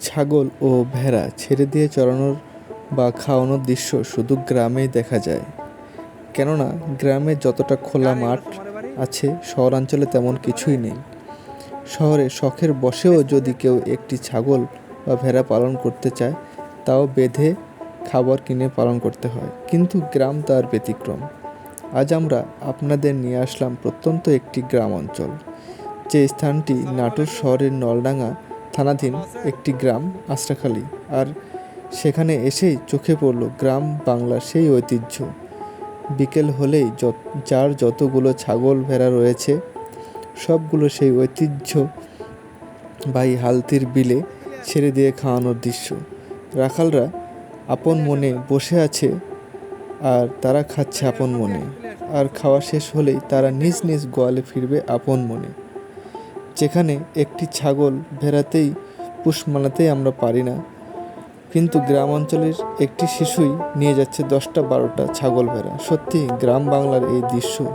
ছাগল ও ভেড়া ছেড়ে দিয়ে চড়ানোর বা খাওয়ানোর দৃশ্য শুধু গ্রামেই দেখা যায়। কেননা, গ্রামে যতটা খোলা মাঠ আছে, শহরাঞ্চলে তেমন কিছুই নেই। শহরে শখের বসেও যদি কেউ একটি ছাগল বা ভেড়া পালন করতে চায়, তাও বেঁধে খাবার কিনে পালন করতে হয়। কিন্তু গ্রাম তার ব্যতিক্রম। আজ আমরা আপনাদের নিয়ে আসলাম প্রত্যন্ত একটি গ্রাম অঞ্চল, যে স্থানটি নাটোর শহরের নলডাঙ্গা থানাধীন একটি গ্রাম আস্টাখালী আর সেখানে এসেই চোখে পড়ল গ্রাম বাংলার সেই ঐতিহ্য। বিকেল হলেই যার যতগুলো ছাগল, ভেড়া রয়েছে সবগুলো সেই ঐতিহ্য বাই হালতির বিলে ছেড়ে দিয়ে খাওয়ানোর দৃশ্য। রাখালরা আপন মনে বসে আছে আর তারা খাচ্ছে আপন মনে। আর খাওয়া শেষ হলেই তারা নিজ নিজ গোয়ালে ফিরবে আপন মনে। যেখানে একটি ছাগল ভেড়াতেই পুষ মানাতেই আমরা পারি না। কিন্তু গ্রাম অঞ্চলের একটি শিশুই নিয়ে যাচ্ছে দশটা বারোটা ছাগল ভেড়া। সত্যি গ্রাম বাংলার এই দৃশ্য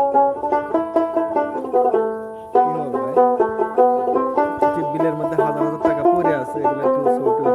কাগজ টাকা পড়ে আছে এগুলো একটু ছোট